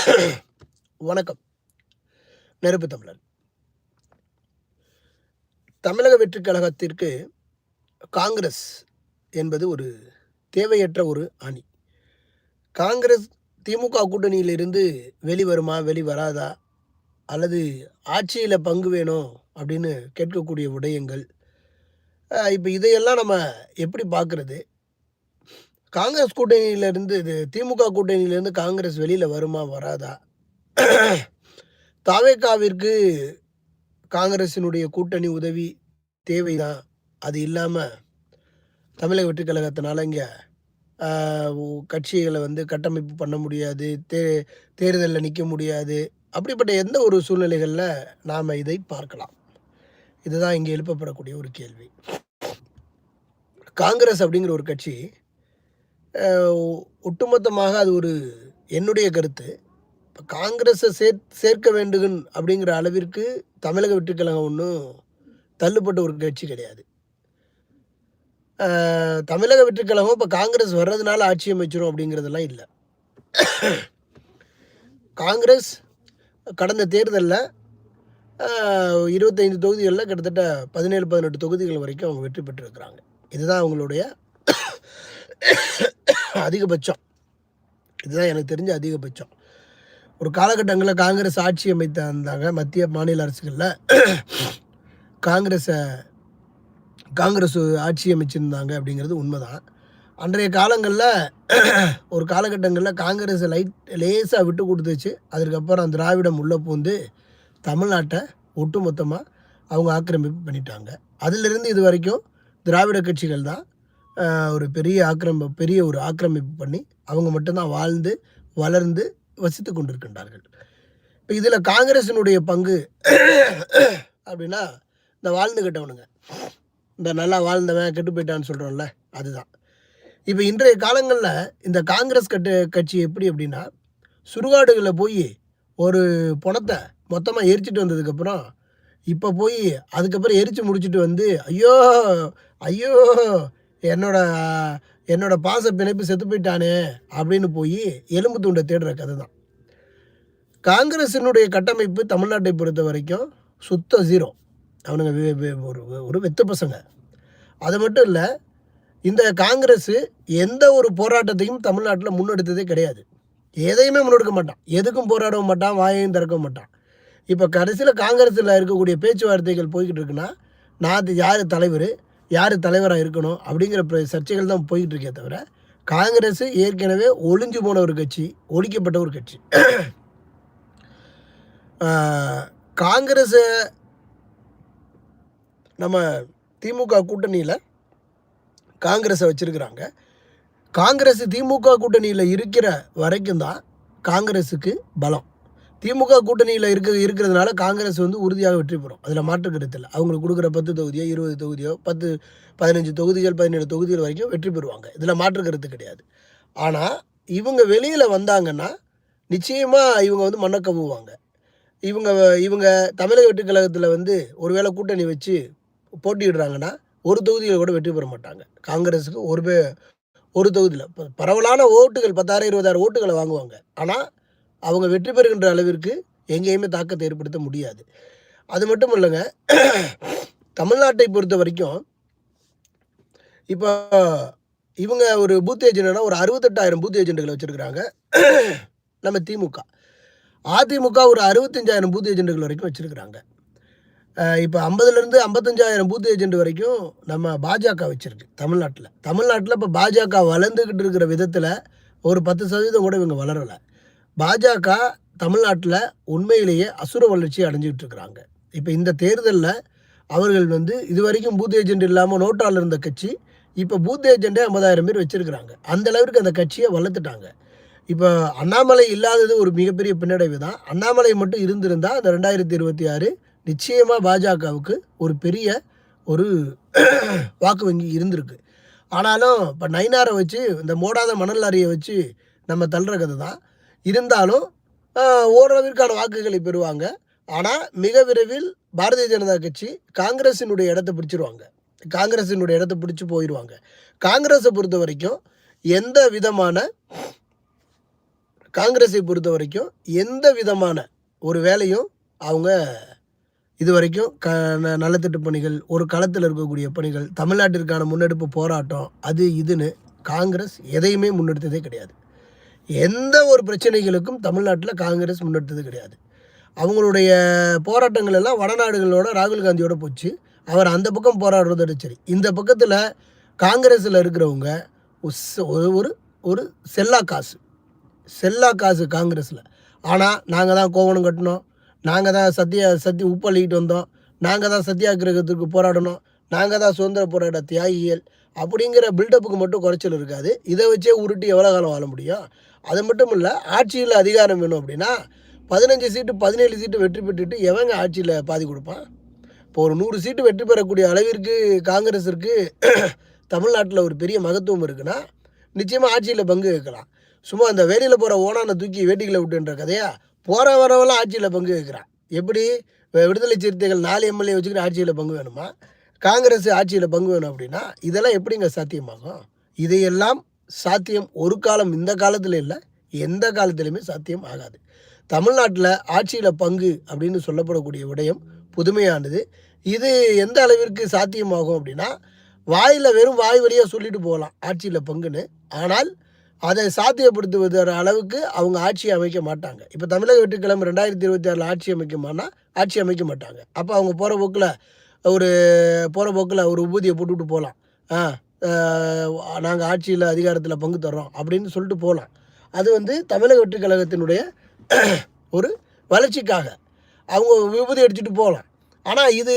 வணக்கம். நெருப்பு தமிழர். தமிழக வெற்றி கழகத்திற்கு காங்கிரஸ் என்பது ஒரு தேவையற்ற ஒரு அணி. காங்கிரஸ் திமுக கூட்டணியிலிருந்து வெளிவருமா வெளிவராதா அல்லது ஆட்சியில் பங்கு வேணும் அப்படின்னு கேட்கக்கூடிய விடயங்கள். இப்போ இதையெல்லாம் நம்ம எப்படி பார்க்குறது? காங்கிரஸ் கூட்டணியிலேருந்து இது திமுக கூட்டணியிலேருந்து காங்கிரஸ் வெளியில் வருமா வராதா? தாவேக்காவிற்கு காங்கிரசினுடைய கூட்டணி உதவி தேவைதான் அது இல்லாமல் தமிழக வெற்றி கழகத்தினால இங்கே கட்சிகளை வந்து கட்டமைப்பு பண்ண முடியாது தே தேர்தலில் நிற்க முடியாது. அப்படிப்பட்ட எந்த ஒரு சூழ்நிலைகளில் நாம் இதை பார்க்கலாம். இதுதான் இங்கே எழுப்பப்படக்கூடிய ஒரு கேள்வி. காங்கிரஸ் அப்படிங்கிற ஒரு கட்சி ஒட்டுமொத்தமாக அது ஒரு என்னுடைய கருத்து. இப்போ காங்கிரஸை சேர் சேர்க்க வேண்டுகன் அப்படிங்கிற அளவிற்கு தமிழக வெற்றிக்கழகம் ஒன்றும் தள்ளுப்பட்ட ஒரு கட்சி கிடையாது. தமிழக வெற்றிக்கழகம் இப்போ காங்கிரஸ் வர்றதுனால ஆட்சி அமைச்சிரும் அப்படிங்கிறதெல்லாம் இல்லை. காங்கிரஸ் கடந்த தேர்தலில் இருபத்தைந்து தொகுதிகளில் கிட்டத்தட்ட பதினேழு பதினெட்டு தொகுதிகள் வரைக்கும் அவங்க வெற்றி பெற்றிருக்கிறாங்க. இதுதான் அவங்களுடைய அதிகபட்சம். இதுதான் எனக்கு தெரிஞ்ச அதிகபட்சம். ஒரு காலகட்டங்களில் காங்கிரஸ் ஆட்சி அமைத்த இருந்தாங்க மத்திய மாநில அரசுகளில். காங்கிரஸை காங்கிரஸ் ஆட்சி அமைச்சிருந்தாங்க அப்படிங்கிறது உண்மைதான். அன்றைய காலங்களில் ஒரு காலகட்டங்களில் காங்கிரஸ் லைட் லேசாக விட்டு கொடுத்துச்சு. அதுக்கப்புறம் திராவிடம் உள்ளே பூந்து தமிழ்நாட்டை ஒட்டுமொத்தமாக அவங்க ஆக்கிரமிப்பு பண்ணிட்டாங்க. அதிலிருந்து இது வரைக்கும் திராவிட கட்சிகள் தான் ஒரு பெரிய ஆக்கிரமி பெரிய ஒரு ஆக்கிரமிப்பு பண்ணி அவங்க மட்டும்தான் வாழ்ந்து வளர்ந்து வசித்து கொண்டிருக்கின்றார்கள். இப்போ இதில் காங்கிரசினுடைய பங்கு அப்படின்னா இந்த வாழ்ந்துக்கிட்டவனுங்க இந்த நல்லா வாழ்ந்தவன் கெட்டு போயிட்டான்னு சொல்கிறோம்ல அதுதான். இப்போ இன்றைய காலங்களில் இந்த காங்கிரஸ் கட்டு கட்சி எப்படி அப்படின்னா சுடுகாடுகளில் போய் ஒரு பணத்தை மொத்தமாக எரிச்சிட்டு வந்ததுக்கப்புறம் இப்போ போய் அதுக்கப்புறம் எரித்து முடிச்சுட்டு வந்து ஐயோ ஐயோ என்னோட என்னோட பாச பிணைப்பு செத்து போயிட்டானே அப்படின்னு போய் எலும்பு துண்டை தேடுற கதை தான் காங்கிரஸினுடைய கட்டமைப்பு தமிழ்நாட்டை பொறுத்த வரைக்கும் சுத்த ஜீரோ அவனுங்க ஒரு ஒரு வெத்து பசங்க. அது மட்டும் இல்லை இந்த காங்கிரஸ் எந்த ஒரு போராட்டத்தையும் தமிழ்நாட்டில் முன்னெடுத்ததே கிடையாது. எதையுமே முன்னெடுக்க மாட்டான். எதுக்கும் போராடவும் மாட்டான் வாயையும் திறக்க மாட்டான். இப்போ கடைசியில் காங்கிரஸில் இருக்கக்கூடிய பேச்சுவார்த்தைகள் போய்கிட்டு இருக்குன்னா நான் யார் தலைவர்? யார் தலைவராக இருக்கணும் அப்படிங்கிற பிர- சர்ச்சைகள் தான் போய்கிட்டு இருக்கே தவிர காங்கிரஸ் ஏற்கனவே ஒளிஞ்சு போன ஒரு கட்சி ஒழிக்கப்பட்ட ஒரு கட்சி. காங்கிரஸை நம்ம திமுக கூட்டணியில் காங்கிரஸை வச்சுருக்கிறாங்க. காங்கிரஸ் திமுக கூட்டணியில் இருக்கிற வரைக்கும் தான் காங்கிரஸுக்கு பலம். திமுக கூட்டணியில் இருக்க இருக்கிறதுனால காங்கிரஸ் வந்து உறுதியாக வெற்றி பெறும். அதில் மாற்று கருத்தில் அவங்களுக்கு கொடுக்குற பத்து தொகுதியோ இருபது தொகுதியோ பத்து பதினஞ்சு தொகுதிகள் பதினேழு தொகுதிகள் வரைக்கும் வெற்றி பெறுவாங்க. இதில் மாற்று கருத்து கிடையாது. ஆனால் இவங்க வெளியில் வந்தாங்கன்னா நிச்சயமாக இவங்க வந்து மண்ணை கவுவாங்க இவங்க இவங்க தமிழக வெற்றி கழகத்தில் வந்து ஒருவேளை கூட்டணி வச்சு போட்டியிடுறாங்கன்னா ஒரு தொகுதியில் கூட வெற்றி பெற மாட்டாங்க. காங்கிரஸுக்கு ஒரு பே ஒரு தொகுதியில். இப்போ பரவலான ஓட்டுகள் பத்தாயிரம் இருபதாயிரம் ஓட்டுகளை வாங்குவாங்க. ஆனால் அவங்க வெற்றி பெறுகின்ற அளவிற்கு எங்கேயுமே தாக்கத்தை ஏற்படுத்த முடியாது. அது மட்டும் இல்லைங்க தமிழ்நாட்டை பொறுத்த வரைக்கும் இப்போ இவங்க ஒரு பூத் ஏஜென்ட்னா ஒரு அறுபத்தெட்டாயிரம் பூத் ஏஜென்ட்டுகளை வச்சுருக்கிறாங்க. நம்ம திமுக. அதிமுக ஒரு அறுபத்தஞ்சாயிரம் பூத் ஏஜென்ட்டுகள் வரைக்கும் வச்சுருக்கிறாங்க. இப்போ ஐம்பதுலேருந்து ஐம்பத்தஞ்சாயிரம் பூத் ஏஜென்ட் வரைக்கும் நம்ம பாஜக வச்சுருக்கு தமிழ்நாட்டில். தமிழ்நாட்டில் இப்போ பாஜக வளர்ந்துக்கிட்டு இருக்கிற விதத்தில் ஒரு பத்து சதவீதம் கூட இவங்க வளரலை. பாஜக தமிழ்நாட்டில் உண்மையிலேயே அசுர வளர்ச்சி அடைஞ்சிக்கிட்டு இருக்கிறாங்க. இப்போ இந்த தேர்தலில் அவர்கள் வந்து இது வரைக்கும் பூத் ஏஜென்ட் இல்லாமல் நோட்டால் இருந்த கட்சி இப்போ பூத் ஏஜென்ட்டே ஐம்பதாயிரம் பேர் வச்சுருக்கிறாங்க. அந்த அளவிற்கு அந்த கட்சியை வளர்த்துட்டாங்க. இப்போ அண்ணாமலை இல்லாதது ஒரு மிகப்பெரிய பின்னடைவு தான். அண்ணாமலை மட்டும் இருந்திருந்தால் அந்த ரெண்டாயிரத்தி இருபத்தி ஆறு நிச்சயமாக பாஜகவுக்கு ஒரு பெரிய ஒரு வாக்கு வங்கி இருந்திருக்கு. ஆனாலும் இப்போ நைனாரை வச்சு இந்த மோடாத மணல் லாரியை வச்சு நம்ம தள்ளுற கதை தான். இருந்தாலும் ஓரளவிற்கான வாக்குகளை பெறுவாங்க. ஆனால் மிக விரைவில் பாரதிய ஜனதா கட்சி காங்கிரஸினுடைய இடத்த பிடிச்சிருவாங்க. காங்கிரஸினுடைய இடத்த பிடிச்சி போயிடுவாங்க காங்கிரஸை பொறுத்த வரைக்கும் எந்த விதமான காங்கிரஸை பொறுத்த வரைக்கும் எந்த விதமான ஒரு வேலையும் அவங்க இது வரைக்கும் க ந- நலத்திட்ட பணிகள் ஒரு களத்தில் இருக்கக்கூடிய பணிகள் தமிழ்நாட்டிற்கான முன்னெடுப்பு போராட்டம் அது இதுன்னு காங்கிரஸ் எதையுமே முன்னெடுத்ததே கிடையாது. எந்த ஒரு பிரச்சனைகளுக்கும் தமிழ்நாட்டில் காங்கிரஸ் முன்னெடுத்தது கிடையாது. அவங்களுடைய போராட்டங்கள் எல்லாம் வடநாடுகளோட ராகுல் காந்தியோட போச்சு. அவர் அந்த பக்கம் போராடுறதோட சரி. இந்த பக்கத்தில் காங்கிரஸில் இருக்கிறவங்க ஒரு- ஒரு ஒரு செல்லா காசு. செல்லா காசு காங்கிரஸில். ஆனால் நாங்கள் தான் கோவணம் கட்டினோம். நாங்கள் தான் சத்திய சத்தி உப்பள்ளிக்கிட்டு வந்தோம். நாங்கள் தான் சத்தியாகிரகத்துக்கு போராடணும். நாங்கள் தான் சுதந்திர போராட்ட தியாகிகள் அப்படிங்கிற பில்டப்புக்கு மட்டும் குறைச்சல் இருக்காது. இதை வச்சே உருட்டி எவ்வளோ காலம் வாழ முடியும்? அது மட்டும் இல்லை ஆட்சியில் அதிகாரம் வேணும் அப்படின்னா பதினஞ்சு சீட்டு பதினேழு சீட்டு வெற்றி பெற்றுட்டு எவங்க ஆட்சியில் பாதி கொடுப்பான் இப்போ ஒரு நூறு சீட்டு வெற்றி பெறக்கூடிய அளவிற்கு காங்கிரஸிற்கு தமிழ்நாட்டில் ஒரு பெரிய மகத்துவம் இருக்குன்னா நிச்சயமாக ஆட்சியில் பங்கு வைக்கலாம் சும்மா அந்த வேலையில் போகிற ஓனான தூக்கி வேட்டிகளை விட்டுன்ற கதையா போகிற வரவெல்லாம் ஆட்சியில் பங்கு வைக்கிறான் எப்படி? விடுதலை சிறுத்தைகள் நாலு எம்எல்ஏ வச்சுக்கிட்டு ஆட்சியில் பங்கு வேணுமா? காங்கிரஸ் ஆட்சியில் பங்கு வேணும் அப்படின்னா இதெல்லாம் எப்படிங்க சாத்தியமாகும்? இதையெல்லாம் சாத்தியம் ஒரு காலம் இந்த காலத்தில் இல்லை எந்த காலத்திலையுமே சாத்தியம் ஆகாது. தமிழ்நாட்டில் ஆட்சியில் பங்கு அப்படின்னு சொல்லப்படக்கூடிய விடயம் புதுமையானது. இது எந்த அளவிற்கு சாத்தியமாகும் அப்படின்னா வாயில் வெறும் வாய் வழியாக சொல்லிட்டு போகலாம் ஆட்சியில் பங்குன்னு. ஆனால் அதை சாத்தியப்படுத்துவது அளவுக்கு அவங்க ஆட்சி அமைக்க மாட்டாங்க. இப்போ தமிழக வெற்றிக்கிழமை ரெண்டாயிரத்தி இருபத்தி ஆறில் ஆட்சி அமைக்குமானா ஆட்சி அமைக்க மாட்டாங்க. அப்போ அவங்க போகிற போக்கில் ஒரு போகிற போக்கில் ஒரு உபூதியை போட்டுவிட்டு போகலாம். ஆ. நாங்கள் ஆட்சியில் அதிகாரத்தில் பங்கு தர்றோம் அப்படின்னு சொல்லிட்டு போகலாம் அது வந்து தமிழக வெற்றி கழகத்தினுடைய ஒரு வளர்ச்சிக்காக. அவங்க விபூதி அடிச்சுட்டு போகலாம். ஆனால் இது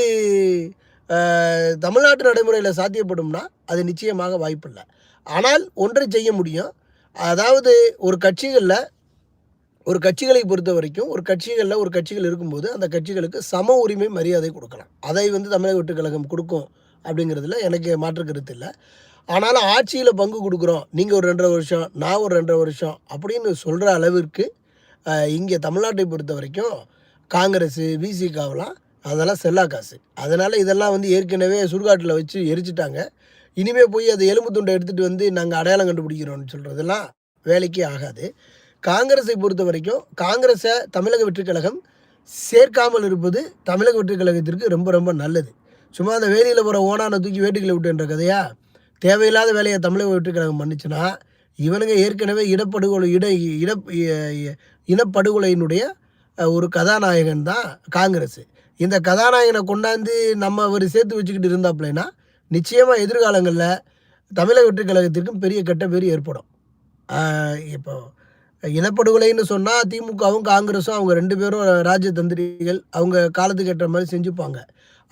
தமிழ்நாட்டு நடைமுறையில் சாத்தியப்படும்னா அது நிச்சயமாக வாய்ப்பில்லை. ஆனால் ஒன்றை செய்ய முடியும். அதாவது ஒரு கட்சிகளில் ஒரு கட்சிகளை பொறுத்த வரைக்கும் ஒரு கட்சிகளில் ஒரு கட்சிகள் இருக்கும்போது அந்த கட்சிகளுக்கு சம உரிமை மரியாதை கொடுக்கலாம். அதை வந்து தமிழக வெட்டுக்கழகம் கொடுக்கும். அப்படிங்கிறதுல எனக்கு மாற்று கருத்து இல்லை. ஆனாலும் ஆட்சியில் பங்கு கொடுக்குறோம். நீங்கள் ஒரு ரெண்டரை வருஷம் நான் ஒரு ரெண்டரை வருஷம் அப்படின்னு சொல்கிற அளவிற்கு இங்கே தமிழ்நாட்டை பொறுத்த வரைக்கும் காங்கிரஸு விசிகாவெலாம் அதெல்லாம் செல்லா காசு. அதனால் இதெல்லாம் வந்து ஏற்கனவே சுடுகாட்டில் வச்சு எரிச்சிட்டாங்க. இனிமேல் போய் அதை எலும்பு துண்டை எடுத்துகிட்டு வந்து நாங்கள் அடையாளம் கண்டுபிடிக்கிறோம்னு சொல்கிறதெல்லாம் வேலைக்கே ஆகாது. காங்கிரஸை பொறுத்த வரைக்கும் காங்கிரஸை தமிழக வெற்றிக்கழகம் சேர்க்காமல் இருப்பது தமிழக வெற்றிக்கழகத்திற்கு ரொம்ப ரொம்ப நல்லது. சும்மா அந்த வேலியில் போகிற ஓனானை தூக்கி வேட்டுகளை விட்டுன்ற கதையா? தேவையில்லாத வேலையை தமிழக வெற்றிக் கழகம் இவனுங்க ஏற்கனவே இடப்படுகொலை இட இட இனப்படுகொலையினுடைய ஒரு கதாநாயகன் தான் காங்கிரஸ். இந்த கதாநாயகனை கொண்டாந்து நம்ம அவர் சேர்த்து வச்சுக்கிட்டு இருந்தாப்லனா நிச்சயமாக எதிர்காலங்களில் தமிழக வெற்றி கழகத்திற்கும் பெரிய கெட்ட பேர் ஏற்படும். இப்போ இனப்படுகொலைன்னு சொன்னால் திமுகவும் காங்கிரஸும் அவங்க ரெண்டு பேரும் ராஜதந்திரிகள் அவங்க காலத்துக்கு ஏற்ற மாதிரி செஞ்சுப்பாங்க.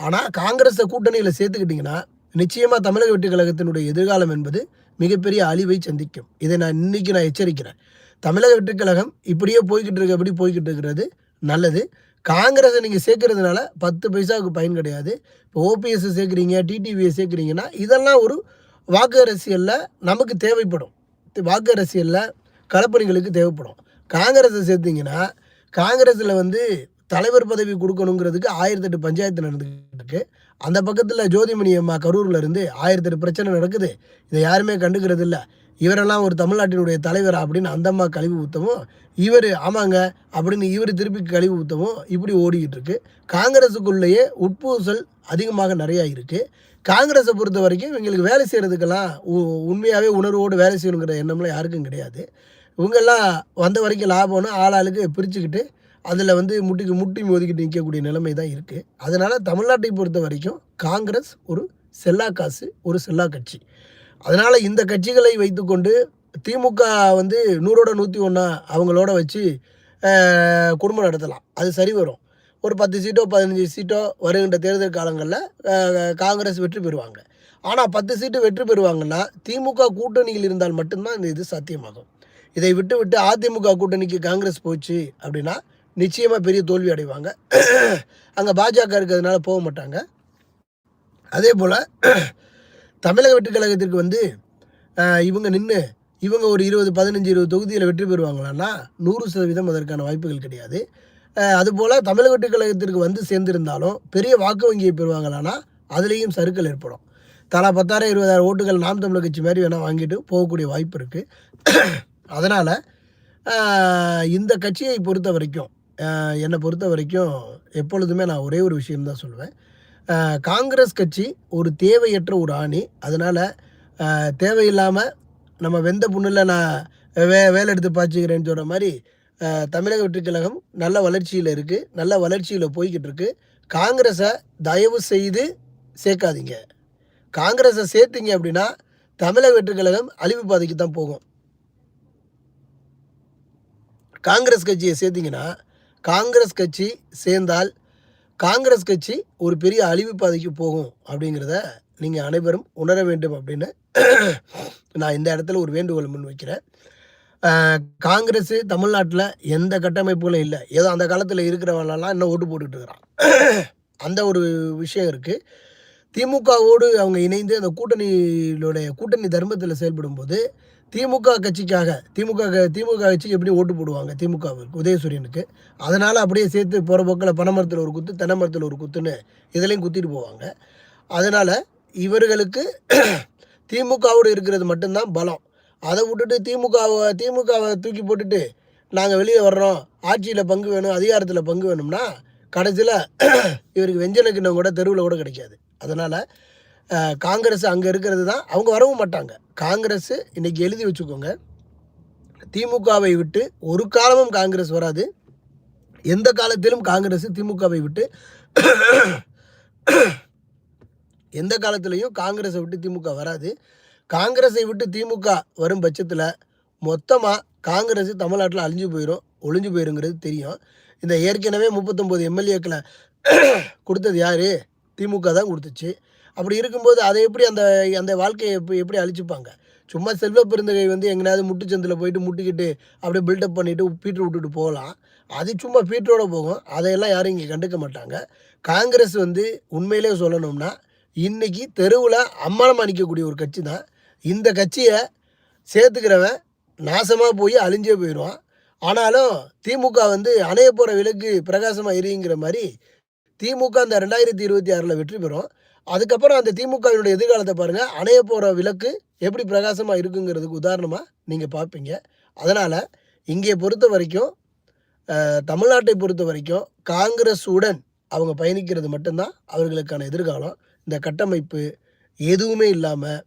ஆனால் காங்கிரஸை கூட்டணியில் சேர்த்துக்கிட்டிங்கன்னா நிச்சயமாக தமிழக வெற்றிக் கழகத்தினுடைய எதிர்காலம் என்பது மிகப்பெரிய அழிவை சந்திக்கும். இதை நான் இன்னைக்கு நான் எச்சரிக்கிறேன். தமிழக வெற்றிக் கழகம் இப்படியே போய்கிட்டு இருக்கபடி போய்கிட்டு இருக்கிறது நல்லது. காங்கிரஸை நீங்கள் சேர்க்கறதுனால பத்து பைசாவுக்கு பயன் கிடையாது. இப்போ ஓபிஎஸ் சேர்க்குறீங்க டிடிவியை சேர்க்குறீங்கன்னா இதெல்லாம் ஒரு வாக்கு அரசியலில் நமக்கு தேவைப்படும். வாக்கு அரசியலில் களப்பணிகளுக்கு தேவைப்படும். காங்கிரஸை சேர்த்திங்கன்னா காங்கிரஸில் வந்து தலைவர் பதவி கொடுக்கணுங்கிறதுக்கு ஆயிரத்தெட்டு பஞ்சாயத்து நடந்துக்கிட்டு அந்த பக்கத்தில் ஜோதிமணி அம்மா கரூரில் இருந்து ஆயிரத்தெட்டு பிரச்சனை நடக்குது. இதை யாருமே கண்டுக்கிறது இல்லை. இவரெல்லாம் ஒரு தமிழ்நாட்டினுடைய தலைவர் அப்படின்னு அந்தம்மா கழிவு ஊற்றவும் இவர் ஆமாங்க அப்படின்னு இவர் திருப்பி கழிவு ஊற்றவும் இப்படி ஓடிக்கிட்டு இருக்கு காங்கிரஸுக்குள்ளேயே உட்பூசல் அதிகமாக நிறையா இருக்குது காங்கிரஸை பொறுத்த வரைக்கும் இவங்களுக்கு வேலை செய்கிறதுக்கெல்லாம் உண்மையாகவே உணர்வோடு வேலை செய்யணுங்கிற எண்ணம்லாம் யாருக்கும் கிடையாது. இவங்கெல்லாம் வந்த வரைக்கும் லாபம்னு ஆளாளுக்கு பிரிச்சுக்கிட்டு அதில் வந்து முட்டிக்கு முட்டி மோதிக்கிட்டு நிற்கக்கூடிய நிலைமை தான் இருக்குது அதனால் தமிழ்நாட்டை பொறுத்த வரைக்கும் காங்கிரஸ் ஒரு செல்லா காசு ஒரு செல்லா கட்சி. அதனால் இந்த கட்சிகளை வைத்துக்கொண்டு திமுக வந்து நூறோட நூற்றி ஒன்றா அவங்களோட வச்சு குடும்பம் நடத்தலாம். அது சரி வரும். ஒரு பத்து சீட்டோ பதினஞ்சு சீட்டோ வருகின்ற தேர்தல் காலங்களில் காங்கிரஸ் வெற்றி பெறுவாங்க. ஆனால் பத்து சீட்டு வெற்றி பெறுவாங்கன்னா திமுக கூட்டணியில் இருந்தால் மட்டும்தான் இந்த இது சாத்தியமாகும். இதை விட்டு விட்டு அதிமுக கூட்டணிக்கு காங்கிரஸ் போச்சு அப்படின்னா நிச்சயமாக பெரிய தோல்வி அடைவாங்க. அங்கே பாஜக இருக்கிறதுனால போக மாட்டாங்க. அதே போல் தமிழக வெற்றி கழகத்திற்கு வந்து இவங்க நின்று இவங்க ஒரு இருபது பதினஞ்சு இருபது தொகுதியில் வெற்றி பெறுவாங்களான்னா நூறு சதவீதம் அதற்கான வாய்ப்புகள் கிடையாது. அதுபோல் தமிழக வெற்றி கழகத்திற்கு வந்து சேர்ந்திருந்தாலும் பெரிய வாக்கு வங்கியை பெறுவாங்களான்னா அதுலேயும் சறுக்கல் ஏற்படும். தலா பத்தாயிரம் இருபதாயிரம் ஓட்டுகள் நாம் தமிழர் கட்சி மாதிரி வேணால் வாங்கிட்டு போகக்கூடிய வாய்ப்பு இருக்குது அதனால் இந்த கட்சியை பொறுத்த வரைக்கும் என்னை பொறுத்த வரைக்கும் எப்பொழுதுமே நான் ஒரே ஒரு விஷயம்தான் சொல்லுவேன் காங்கிரஸ் கட்சி ஒரு தேவையற்ற ஒரு ஆணி. அதனால் தேவையில்லாமல் நம்ம வெந்த புண்ணில் நான் வே வேலை எடுத்து பாய்ச்சிக்கிறேன்னு சொல்கிற மாதிரி தமிழக வெற்றிக்கழகம் நல்ல வளர்ச்சியில் இருக்குது நல்ல வளர்ச்சியில் போய்கிட்டு இருக்கு. காங்கிரஸை தயவு செய்து சேர்க்காதீங்க. காங்கிரஸை சேர்த்திங்க அப்படின்னா தமிழக வெற்றிக்கழகம் அழிவு பாதைக்கு தான் போகும். காங்கிரஸ் கட்சியை சேர்த்திங்கன்னா காங்கிரஸ் கட்சி சேர்ந்தால் காங்கிரஸ் கட்சி ஒரு பெரிய அழிவு பாதைக்கு போகும் அப்படிங்கிறத நீங்கள் அனைவரும் உணர வேண்டும் அப்படின்னு நான் இந்த இடத்துல ஒரு வேண்டுகோள் முன் வைக்கிறேன் ஆஹ் காங்கிரஸ் தமிழ்நாட்டில் எந்த கட்டமைப்புகளும் இல்லை. ஏதோ அந்த காலத்தில் இருக்கிறவங்களெல்லாம் இன்னும் ஓட்டு போட்டுட்டு இருக்கிறான் அந்த ஒரு விஷயம் இருக்குது திமுகவோடு அவங்க இணைந்து அந்த கூட்டணியிலுடைய கூட்டணி தர்மத்தில் செயல்படும்போது திமுக கட்சிக்காக திமுக திமுக கட்சிக்கு எப்படி ஓட்டு போடுவாங்க? திமுகவுக்கு உதயசூரியனுக்கு. அதனால் அப்படியே சேர்த்து போகிற போக்கில் பனைமரத்தில் ஒரு குத்து தென்னை மரத்தில் ஒரு குத்துன்னு இதுலேயும் குத்திட்டு போவாங்க. அதனால் இவர்களுக்கு திமுகவோடு இருக்கிறது மட்டும்தான் பலம். அதை விட்டுட்டு திமுகவை திமுகவை தூக்கி போட்டுட்டு நாங்கள் வெளியே வர்றோம் ஆட்சியில் பங்கு வேணும் அதிகாரத்தில் பங்கு வேணும்னா கடைசியில் இவருக்கு வெஞ்சன கிண்ணம் கூட தெருவில் கூட கிடைக்காது. அதனால் காங்கிரஸ் அங்கே இருக்கிறது தான் அவங்க வரவும் மாட்டாங்க. காங்கிரஸ் இன்றைக்கி எழுதி வச்சுக்கோங்க. திமுகவை விட்டு ஒரு காலமும் காங்கிரஸ் வராது. எந்த காலத்திலும் காங்கிரஸ் திமுகவை விட்டு எந்த காலத்துலேயும் காங்கிரஸை விட்டு திமுக வராது. காங்கிரஸை விட்டு திமுக வரும் பட்சத்தில் மொத்தமாக காங்கிரஸ் தமிழ்நாட்டில் அழிஞ்சு போயிடும் ஒளிஞ்சு போயிருங்கிறது தெரியும். இந்த ஏற்கனவே முப்பத்தொம்போது எம்எல்ஏக்களை கொடுத்தது யார்? திமுக தான் கொடுத்துச்சு. அப்படி இருக்கும்போது அதை எப்படி அந்த அந்த வாழ்க்கையை எப்படி எப்படி அழிச்சுப்பாங்க? சும்மா செல்வ பெருந்தகை வந்து எங்கேயாவது முட்டுச்சந்தில் போயிட்டு முட்டிக்கிட்டு அப்படியே பில்டப் பண்ணிவிட்டு பீட்ரு விட்டுட்டு போகலாம். அது சும்மா பீட்டரோட போகும். அதையெல்லாம் யாரும் இங்கே கண்டுக்க மாட்டாங்க. காங்கிரஸ் வந்து உண்மையிலே சொல்லணும்னா இன்னைக்கு தெருவில் அம்மானம் அணிக்கக்கூடிய ஒரு கட்சி தான். இந்த கட்சியை சேர்த்துக்கிறவன் நாசமாக போய் அழிஞ்சே போயிடுவான். ஆனாலும் திமுக வந்து அணைய போகிற விலக்கு பிரகாசமாக எரியுங்கிற மாதிரி திமுக அந்த ரெண்டாயிரத்தி இருபத்தி ஆறில் வெற்றி பெறும். அதுக்கப்புறம் அந்த திமுகவினுடைய எதிர்காலத்தை பாருங்கள் அணைய போகிற விளக்கு எப்படி பிரகாசமாக இருக்குங்கிறதுக்கு உதாரணமாக நீங்கள் பார்ப்பீங்க அதனால் இங்கே பொறுத்த வரைக்கும் தமிழ்நாட்டை பொறுத்த வரைக்கும் காங்கிரஸ் உடன் அவங்க பயணிக்கிறது மட்டும்தான் அவர்களுக்கான எதிர்காலம். இந்த கட்டமைப்பு எதுவுமே இல்லாமல்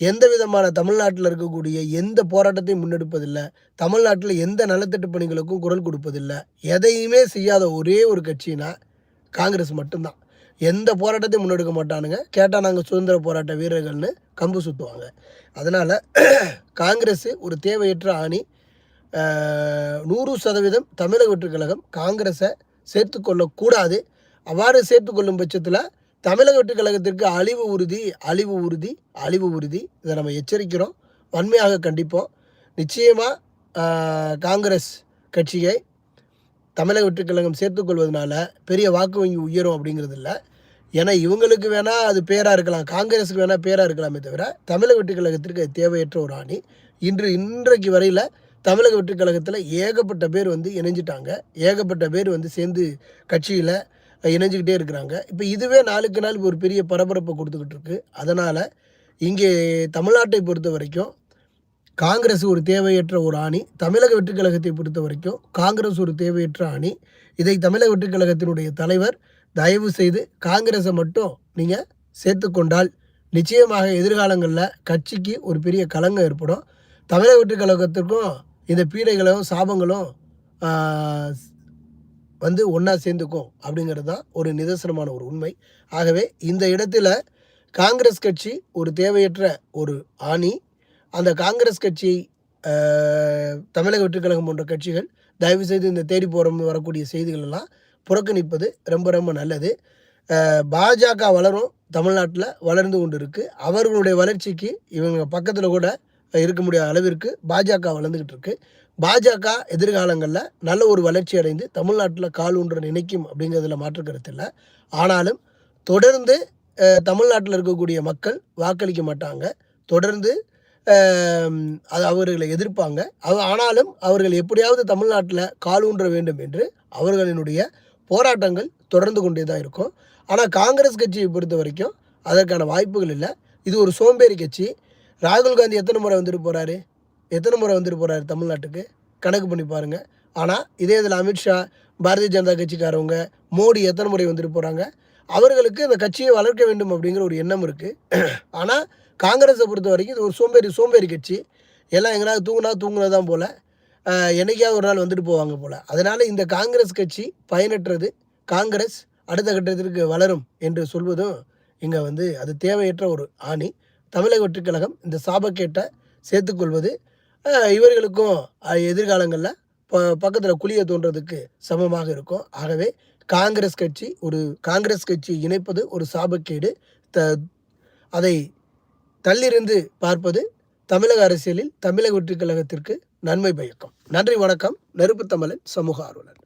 எந்த விதமான தமிழ்நாட்டில் இருக்கக்கூடிய எந்த போராட்டத்தையும் முன்னெடுப்பதில்லை தமிழ்நாட்டில் எந்த நலத்திட்ட பணிகளுக்கும் குரல் கொடுப்பதில்லை எதையுமே செய்யாத ஒரே ஒரு கட்சினா காங்கிரஸ் மட்டும்தான். எந்த போராட்டத்தையும் முன்னெடுக்க மாட்டானுங்க. கேட்டால் நாங்கள் சுதந்திர போராட்ட வீரர்கள்னு கம்பு சுற்றுவாங்க அதனால் காங்கிரஸ் ஒரு தேவையற்ற ஆணி. நூறு சதவீதம் தமிழக வெற்றிக் கழகம் காங்கிரஸை சேர்த்துக்கொள்ளக்கூடாது அவ்வாறு சேர்த்துக்கொள்ளும் பட்சத்தில் தமிழக வெற்றிக் கழகத்திற்கு அழிவு உறுதி அழிவு உறுதி அழிவு உறுதி. இதை நம்ம எச்சரிக்கிறோம். வன்மையாக கண்டிப்போம். நிச்சயமாக காங்கிரஸ் கட்சியை தமிழக வெற்றுக்கழகம் சேர்த்துக்கொள்வதனால பெரிய வாக்கு வங்கி உயரும் அப்படிங்கிறது இல்லை ஏன்னா இவங்களுக்கு வேணால் அது பேராக இருக்கலாம். காங்கிரஸுக்கு வேணால் பேராக இருக்கலாமே தவிர தமிழக வெற்றுக்கழகத்திற்கு அது தேவையற்ற ஒரு அணி இன்று இன்றைக்கு வரையில் தமிழக வெற்றுக்கழகத்தில் ஏகப்பட்ட பேர் வந்து இணைஞ்சிட்டாங்க. ஏகப்பட்ட பேர் வந்து சேர்ந்து கட்சியில் இணைஞ்சிக்கிட்டே இருக்கிறாங்க. இப்போ இதுவே நாளுக்கு நாள் ஒரு பெரிய பரபரப்பை கொடுத்துக்கிட்டு இருக்கு. அதனால் இங்கே தமிழ்நாட்டை பொறுத்த வரைக்கும் காங்கிரஸ் ஒரு தேவையற்ற ஒரு அணி தமிழக வெற்றிக் கழகத்தை பொறுத்த வரைக்கும் காங்கிரஸ் ஒரு தேவையற்ற அணி இதை தமிழக வெற்றிக் கழகத்தினுடைய தலைவர் தயவு செய்து காங்கிரஸை மட்டும் நீங்கள் சேர்த்துக்கொண்டால் நிச்சயமாக எதிர்காலங்களில் கட்சிக்கு ஒரு பெரிய கலங்கம் ஏற்படும். தமிழக வெற்றிக் கழகத்திற்கும் இந்த பீடைகளும் சாபங்களும் வந்து ஒன்றா சேர்ந்துக்கும் அப்படிங்கிறது தான் ஒரு நிதர்சனமான ஒரு உண்மை. ஆகவே இந்த இடத்துல காங்கிரஸ் கட்சி ஒரு தேவையற்ற ஒரு ஆணி. அந்த காங்கிரஸ் கட்சி தமிழக வெற்றிக்கழகம் போன்ற கட்சிகள் தயவு செய்து இந்த தேடி போகிற வரக்கூடிய செய்திகள் எல்லாம் புறக்கணிப்பது ரொம்ப ரொம்ப நல்லது. பாஜக வளரும் தமிழ்நாட்டில் வளர்ந்து கொண்டு இருக்குது அவர்களுடைய வளர்ச்சிக்கு இவங்க பக்கத்தில் கூட இருக்க முடியாத அளவிற்கு பாஜக வளர்ந்துக்கிட்டு இருக்கு. பாஜக எதிர்காலங்களில் நல்ல ஒரு வளர்ச்சி அடைந்து தமிழ்நாட்டில் கால் ஊன்ற நினைக்கும் அப்படிங்கிறதுல மாற்றுக்கிறது கருத்து இல்லை. ஆனாலும் தொடர்ந்து தமிழ்நாட்டில் இருக்கக்கூடிய மக்கள் வாக்களிக்க மாட்டாங்க. தொடர்ந்து அது அவர்களை எதிர்ப்பாங்க. அவ ஆனாலும் அவர்கள் எப்படியாவது தமிழ்நாட்டில் கால் ஊன்ற வேண்டும் என்று அவர்களினுடைய போராட்டங்கள் தொடர்ந்து கொண்டே தான் இருக்கும். ஆனால் காங்கிரஸ் கட்சியை பொறுத்த வரைக்கும் அதற்கான வாய்ப்புகள் இல்லை. இது ஒரு சோம்பேறி கட்சி. ராகுல் காந்தி எத்தனை முறை வந்துட்டு போகிறாரு எத்தனை முறை வந்துட்டு போகிறாரு தமிழ்நாட்டுக்கு? கணக்கு பண்ணி பாருங்கள் ஆனால் இதே இதில் அமித்ஷா பாரதிய ஜனதா கட்சிக்காரவங்க மோடி எத்தனை முறை வந்துட்டு போகிறாங்க அவர்களுக்கு இந்த கட்சியை வளர்க்க வேண்டும் அப்படிங்கிற ஒரு எண்ணம் இருக்குது ஆனால் காங்கிரஸை பொறுத்த வரைக்கும் இது ஒரு சோம்பேறி சோம்பேறி கட்சி. எல்லாம் எங்கேனா தூங்குனா தூங்குனதான் போல். என்னைக்காவது ஒரு நாள் வந்துட்டு போவாங்க போல். அதனால் இந்த காங்கிரஸ் கட்சி பயனற்றது காங்கிரஸ் அடுத்த கட்டத்திற்கு வளரும் என்று சொல்வதும் இங்கே வந்து அது தேவையற்ற ஒரு ஆணி. தமிழக வெற்றிக் கழகம் இந்த சாபக்கேட்டை சேர்த்துக்கொள்வது இவர்களுக்கும் எதிர்காலங்களில் ப பக்கத்தில் குழியை தோன்றதுக்கு சமமாக இருக்கும். ஆகவே காங்கிரஸ் கட்சி ஒரு காங்கிரஸ் கட்சி இணைப்பது ஒரு சாபக்கேடு. த அதை தள்ளிருந்து பார்ப்பது தமிழக அரசியலில் தமிழக வெற்றிக் கழகத்திற்கு நன்மை பயக்கும். நன்றி வணக்கம். நெருப்பு தமிழன் சமூக ஆர்வலர்.